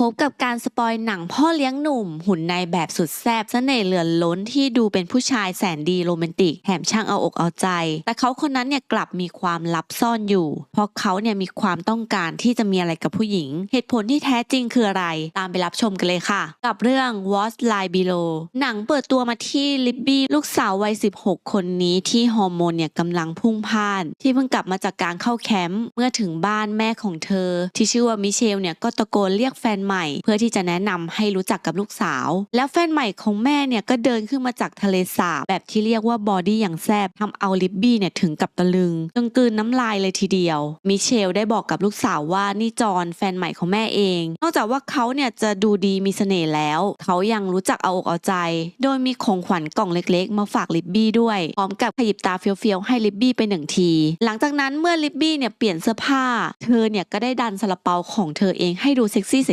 พบกับการสปอยหนังพ่อเลี้ยงหนุ่ม หุ่นในแบบสุดแซ่บเสน่ห์เหลือล้นที่ดูเป็นผู้ชายแสนดีโรแมนติกแถมช่างเอาอกเอาใจ แต่เขาคนนั้นเนี่ยกลับมีความลับซ่อนอยู่ เพราะเขาเนี่ยมีความต้องการที่จะมีอะไรกับผู้หญิง เหตุผลที่แท้จริงคืออะไร ตามไปรับชมกันเลยค่ะ กับเรื่อง What's Lie Below หนังเปิดตัวมาที่ลิบบี้ลูกสาววัย 16 คนนี้ที่ฮอร์โมนเนี่ยกำลังพุ่งพ่าน ที่เพิ่งกลับมาจากการเข้าแคมป์เมื่อถึงบ้านแม่ของเธอ ที่ชื่อว่ามิเชลเนี่ยก็ตะโกนเรียกแฟนใหม่ เพื่อที่จะแนะนำให้รู้จักกับลูกสาว แล้วแฟนใหม่ของแม่เนี่ยก็เดินขึ้นมาจากทะเลสาบแบบที่เรียกว่าบอดี้อย่างแซบทำเอาลิบบี้เนี่ยถึงกับตะลึงจนกลืนน้ำลายเลยทีเดียว มิเชลได้บอกกับลูกสาวว่านี่จอนแฟนใหม่ของแม่เอง นอกจากว่าเขาเนี่ยจะดูดีมีเสน่ห์แล้ว เขายังรู้จักเอาอกเอาใจ โดยมีของขวัญกล่องเล็กๆ มาฝากลิบบี้ด้วย พร้อมกับขยิบตาเฟี้ยวๆให้ลิบบี้ไปหนึ่งที หลังจากนั้นเมื่อลิบบี้เนี่ยเปลี่ยนเสื้อผ้า เธอเนี่ยก็ได้ดันซาลาเปาของเธอเองให้ดูเซ็กซี่ใส